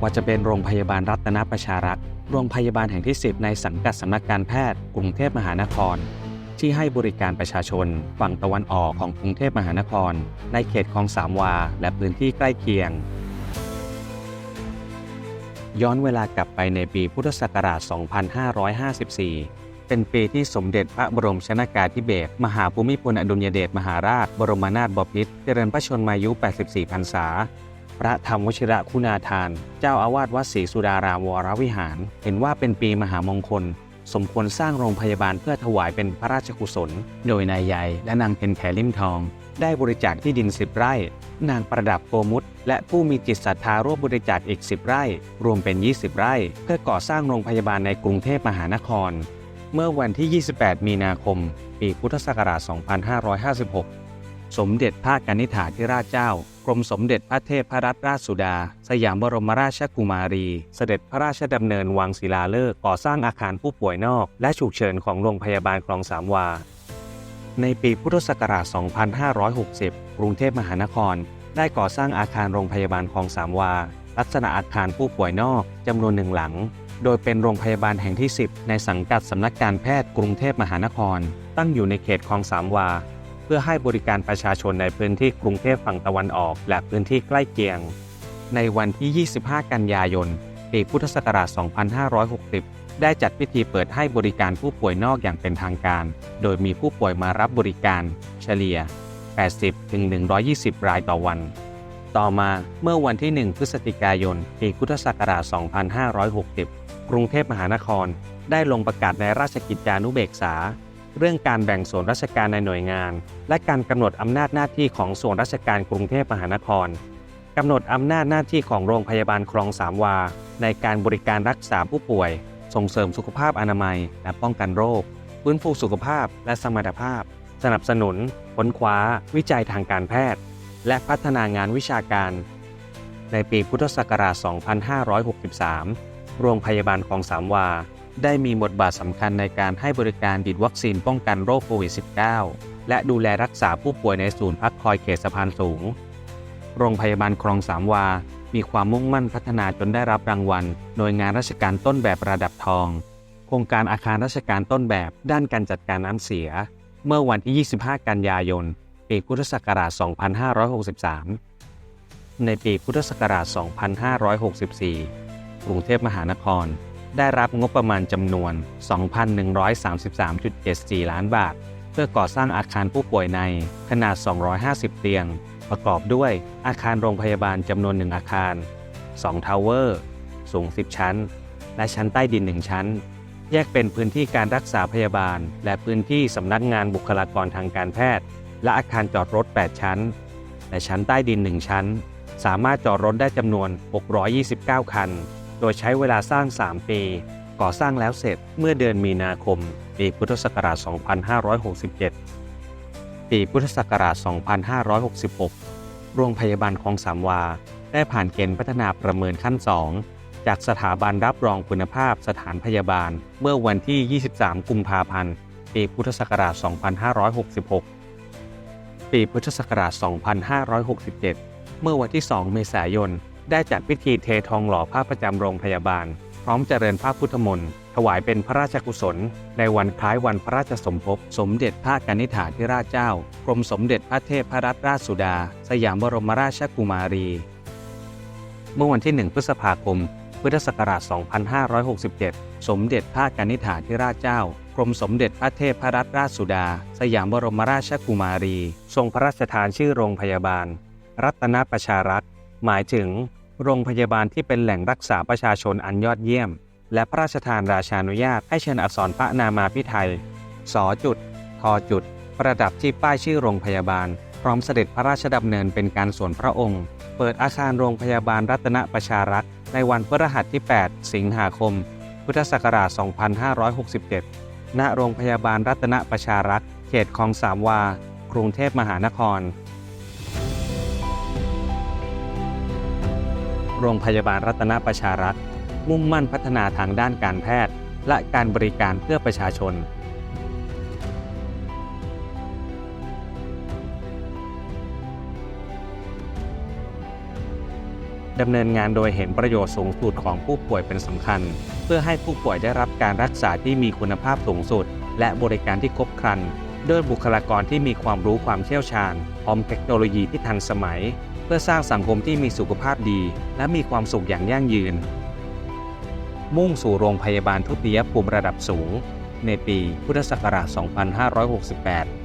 ว่าจะเป็นโรงพยาบาลรัตนประชารักษ์โรงพยาบาลแห่งที่ 10 ในสังกัดสำนักการแพทย์กรุงเทพมหานคร ที่ให้บริการประชาชน ฝั่งตะวันออกของกรุงเทพมหานคร ในเขตคลองสามวา และพื้นที่ใกล้เคียง ย้อนเวลากลับไปในปีพุทธศักราช 2554เป็นปีที่สมเด็จพระบรมชนากาธิเบศรมหาภูมิพลอดุลยเดชมหาราช บรมนาถบพิตรเจริญพระชนมายุ 84 พรรษา พระธรรมวชิระคุณาทาน เจ้าอาวาสวัดศรีสุดารามวรวิหาร เห็นว่าเป็นปีมหามงคล สมควรสร้างโรงพยาบาลเพื่อถวายเป็นพระราชกุศล โดยนายใหญ่และนางเพนแขลิมทอง ได้บริจาคที่ดิน10ไร่ นางประดับโกมุตและผู้มีจิตศรัทธาร่วมบริจาคอีก10ไร่ รวมเป็น 20 ไร่ เพื่อก่อสร้างโรงพยาบาลในกรุงเทพมหานคร เมื่อวันที่ 28 มีนาคม ปีพุทธศักราช 2556 สมเด็จพระกนิษฐาธิราชเจ้ากรมสมเด็จพระเทพรัตนราชสุดา สยามบรมราชกุมารี เสด็จพระราชดำเนินวังศิลาฤกษ์ก่อสร้างอาคารผู้ป่วยนอก และฉุกเฉินของโรงพยาบาลคลองสามวา ในปีพุทธศักราช 2560 กรุงเทพมหานคร ได้ก่อสร้างอาคารโรงพยาบาลคลองสามวา ลักษณะอาคารผู้ป่วยนอกจำนวนหนึ่งหลัง โดยเป็นโรงพยาบาลแห่งที่ 10 ในสังกัดสำนักการแพทย์กรุงเทพมหานคร ตั้งอยู่ในเขตคลองสามวา เพื่อให้บริการประชาชนในพื้นที่กรุงเทพฝั่งตะวันออก และพื้นที่ใกล้เคียง ในวันที่ 25 กันยายน ปีพุทธศักราช 2560 ได้จัดพิธีเปิดให้บริการผู้ป่วยนอกอย่างเป็นทางการ โดยมีผู้ป่วยมารับบริการ เฉลี่ย 80-120 รายต่อวัน ต่อมาเมื่อวันที่ 1 พฤศจิกายน ปีพุทธศักราช 2560 กรุงเทพมหานคร ได้ลงประกาศในราชกิจจานุเบกษา เรื่องการแบ่งส่วนราชการในหน่วยงาน และการกำหนดอำนาจหน้าที่ของส่วนราชการกรุงเทพมหานครกำหนดอำนาจหน้าที่ของโรงพยาบาลคลองสามวา ในการบริการรักษาผู้ป่วย ส่งเสริมสุขภาพอนามัย และป้องกันโรคฟื้นฟูสุขภาพและสมรรถภาพ สนับสนุนค้นคว้า วิจัยทางการแพทย์ และพัฒนางานวิชาการ ในปีพุทธศักราช 2563 โรงพยาบาลคลองสามวา ได้มีบทบาทสำคัญในการให้บริการดิดวัคซีนป้องกันโรคโควิด -19 และดูแลรักษาผู้ป่วยในศูนย์พักคอยเขตสะพานสูง โรงพยาบาลคลองสามวา มีความมุ่งมั่นพัฒนาจนได้รับรางวัล หน่วยงานราชการต้นแบบระดับทอง โครงการอาคารราชการต้นแบบด้านการจัดการน้ำเสีย เมื่อวันที่ 25 กันยายน ปีพุทธศักราช 2563 ในปีพุทธศักราช 2564 กรุงเทพมหานคร ได้รับงบประมาณจำนวน 2,133.74 ล้านบาท เพื่อก่อสร้างอาคารผู้ป่วยในขนาด 250 เตียง ประกอบด้วยอาคารโรงพยาบาลจำนวนหนึ่งอาคาร 2 ทาวเวอร์ สูง 10 ชั้น และชั้นใต้ดิน 1 ชั้น แยกเป็นพื้นที่การรักษาพยาบาล และพื้นที่สำนักงานบุคลากรทางการแพทย์ และอาคารจอดรถ 8 ชั้น และชั้นใต้ดิน 1 ชั้น สามารถจอดรถได้จำนวน 629 คัน โดยใช้เวลาสร้าง 3 ปี ก่อสร้างแล้วเสร็จเมื่อเดือนมีนาคม ปีพุทธศักราช 2567 ปีพุทธศักราช 2566 โรงพยาบาลคลองสามวา ได้ผ่านเกณฑ์พัฒนาประเมินขั้น 2 จากสถาบันรับรองคุณภาพสถานพยาบาล เมื่อวันที่ 23 กุมภาพันธ์ ปีพุทธศักราช 2566 ปีพุทธศักราช 2567 เมื่อวันที่ 2 เมษายน ได้จัดพิธีเททองหล่อพระประจำโรงพยาบาล พร้อมเจริญพระพุทธมนต์ถวายเป็นพระราชกุศล ในวันคล้ายวันพระราชสมภพ สมเด็จพระกนิษฐาธิราชเจ้ากรมสมเด็จพระเทพรัตนราชสุดา สยามบรมราชกุมารี เมื่อวันที่ 1 พฤษภาคม พุทธศักราช 2567 สมเด็จพระกนิษฐาธิราชเจ้ากรมสมเด็จพระเทพรัตนราชสุดา สยามบรมราชกุมารี ทรงพระราชทานชื่อโรงพยาบาล รัตนประชารักษ์หมายถึง โรงพยาบาลที่เป็นแหล่งรักษาประชาชนอันยอดเยี่ยม และพระราชทานราชานุญาตให้เชิญอักษรพระนามาพิไทยสอจุดทอจุด ประดับที่ป้ายชื่อโรงพยาบาล พร้อมเสด็จพระราชดำเนินเป็นการส่วนพระองค์ เปิดอาคารโรงพยาบาลรัตนประชารักษ์ในวันพฤหัสที่ 8 สิงหาคม พุทธศักราช 2567 ณ โรงพยาบาลรัตนประชารักษ์ เขตคลองสามวา กรุงเทพมหานคร โรงพยาบาลรัตนประชารักษ์มุ่งมั่นพัฒนาทางด้านการแพทย์ และการบริการเพื่อประชาชน ดำเนินงานโดยเห็นประโยชน์สูงสุดของผู้ป่วยเป็นสำคัญ เพื่อให้ผู้ป่วยได้รับการรักษาที่มีคุณภาพสูงสุด และบริการที่ครบครันด้วยบุคลากรที่มีความรู้ความเชี่ยวชาญ พร้อมเทคโนโลยีที่ทันสมัย เพื่อสร้างสังคมที่มีสุขภาพดี และมีความสุขอย่างยั่งยืน มุ่งสู่โรงพยาบาลทุติยภูมิระดับสูง ในปีพุทธศักราช 2568